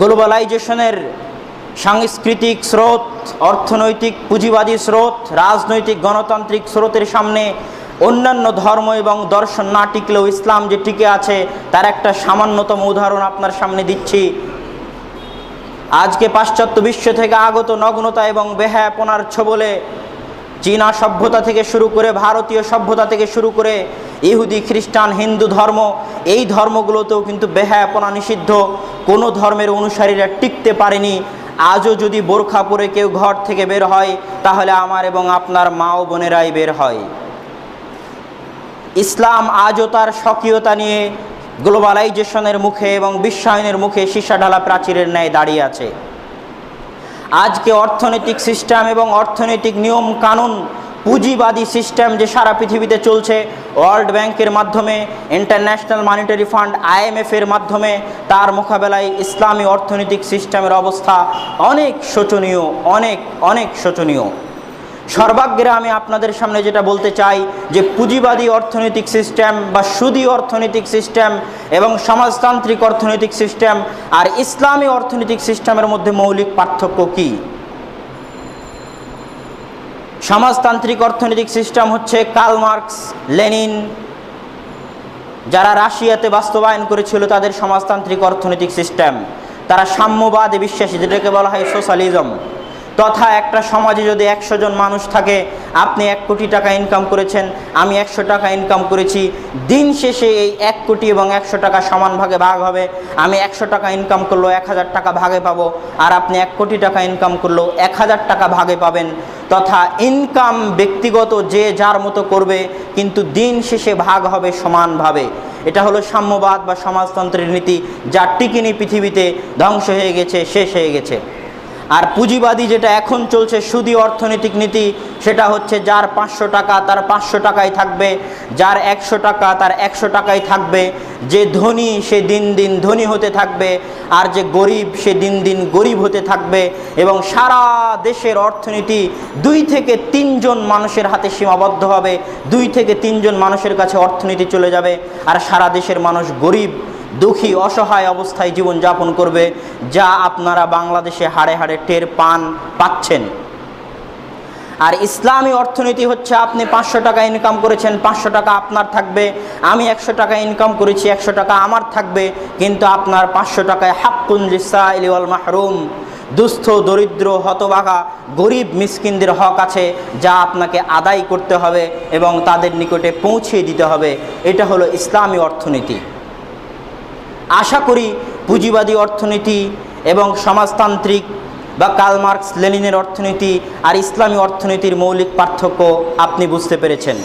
গ্লোবালাইজেশনের সাংস্কৃতিক স্রোত, অর্থনৈতিক পুঁজিবাদী স্রোত, রাজনৈতিক গণতান্ত্রিক স্রোতের সামনে অন্যান্য ধর্ম এবং দর্শন না টিকলেও ইসলাম যে টিকে আছে, তার একটা সামান্যতম উদাহরণ আপনার সামনে দিচ্ছি। আজকে পাশ্চাত্য বিশ্ব থেকে আগত নগ্নতা এবং বেহায়াপনার ছবলে চীনা সভ্যতা থেকে শুরু করে ভারতীয় সভ্যতা থেকে শুরু করে ইহুদি, খ্রিস্টান, হিন্দু ধর্ম, এই ধর্মগুলোতেও কিন্তু বেহায়াপনা নিষিদ্ধ। কোনো ধর্মের অনুসারীরা টিকতে পারেনি। আজও যদি বোরখা পরে কেউ ঘর থেকে বের হয়, তাহলে আমার এবং আপনার মা ও বোনেরাই বের হয়। ইসলাম আজও তার স্বকীয়তা নিয়ে গ্লোবালাইজেশনের মুখে এবং বিশ্বায়নের মুখে সীসা প্রাচীরের ন্যায় দাঁড়িয়ে আছে। আজকে অর্থনৈতিক সিস্টেম এবং অর্থনৈতিক নিয়ম কানুন পুঁজিবাদী সিস্টেম যে সারা পৃথিবীতে চলছে, ওয়ার্ল্ড ব্যাংকের মাধ্যমে, ইন্টারন্যাশনাল মানিটারি ফান্ড আইএমএফের মাধ্যমে, তার মোকাবেলায় ইসলামী অর্থনৈতিক সিস্টেমের অবস্থা অনেক শোচনীয়, অনেক অনেক শোচনীয়। সর্বাগ্রে আমি আপনাদের সামনে যেটা বলতে চাই, যে পুঁজিবাদী অর্থনৈতিক সিস্টেম বা সুদী অর্থনৈতিক সিস্টেম এবং সমাজতান্ত্রিক অর্থনৈতিক সিস্টেম আর ইসলামী অর্থনৈতিক সিস্টেমের মধ্যে মৌলিক পার্থক্য কী? সমাজতান্ত্রিক অর্থনৈতিক সিস্টেম হচ্ছে কার্ল মার্কস লেনিন যারা রাশিয়াতে বাস্তবায়ন করেছিল তাদের সমাজতান্ত্রিক অর্থনৈতিক সিস্টেম তারা সাম্যবাদে বিশ্বাসী, যেটাকে বলা হয় সোশ্যালিজম তথা একটা সমাজে যদি একশো জন মানুষ থাকে আপনি এক কোটি টাকা ইনকাম করেছেন, আমি একশো টাকা ইনকাম করেছি, দিন শেষে এই এক কোটি এবং একশো টাকা সমান ভাগে ভাগ হবে, আমি একশো টাকা ইনকাম করলেও এক হাজার টাকা ভাগে পাবো, আর আপনি এক কোটি টাকা ইনকাম করলেও এক হাজার টাকা ভাগে পাবেন, তথা ইনকাম ব্যক্তিগত যে যার মতো করবে, কিন্তু দিন শেষে ভাগ হবে সমানভাবে। এটা হলো সাম্যবাদ বা সমাজতন্ত্রের নীতি, যা টিকিনি পৃথিবীতে, ধ্বংস হয়ে গেছে, শেষ হয়ে গেছে। আর পুঁজিবাদী যেটা এখন চলছে, সুদী অর্থনৈতিক নীতি, সেটা হচ্ছে যার পাঁচশো টাকা তার পাঁচশো টাকাই থাকবে, যার একশো টাকা তার একশো টাকাই থাকবে। যে ধনী সে দিন দিন ধনী হতে থাকবে, আর যে গরিব সে দিন দিন গরিব হতে থাকবে। এবং সারা দেশের অর্থনীতি দুই থেকে তিনজন মানুষের হাতে সীমাবদ্ধ হবে, দুই থেকে তিনজন মানুষের কাছে অর্থনীতি চলে যাবে, আর সারা দেশের মানুষ গরিব। দুঃখী, অসহায় অবস্থায় জীবনযাপন করবে, যা আপনারা বাংলাদেশে হাড়ে হাড়ে টের পান, পাচ্ছেন। আর ইসলামী অর্থনীতি হচ্ছে, আপনি পাঁচশো টাকা ইনকাম করেছেন, পাঁচশো টাকা আপনার থাকবে, আমি একশো টাকা ইনকাম করেছি, একশো টাকা আমার থাকবে, কিন্তু আপনার পাঁচশো টাকায় হাক্কুন লিসা ইলিওয়াল মাহরুম। দুস্থ, দরিদ্র, হতবাগা, গরিব মিসকিনদের হক আছে, যা আপনাকে আদায় করতে হবে এবং তাদের নিকটে পৌঁছে দিতে হবে। এটা হলো ইসলামী অর্থনীতি। আশা করি পুঁজিবাদী অর্থনীতি এবং সমাজতান্ত্রিক বা কালমার্কস লেনিনের অর্থনীতি আর ইসলামী অর্থনীতির মৌলিক পার্থক্য আপনি বুঝতে পেরেছেন।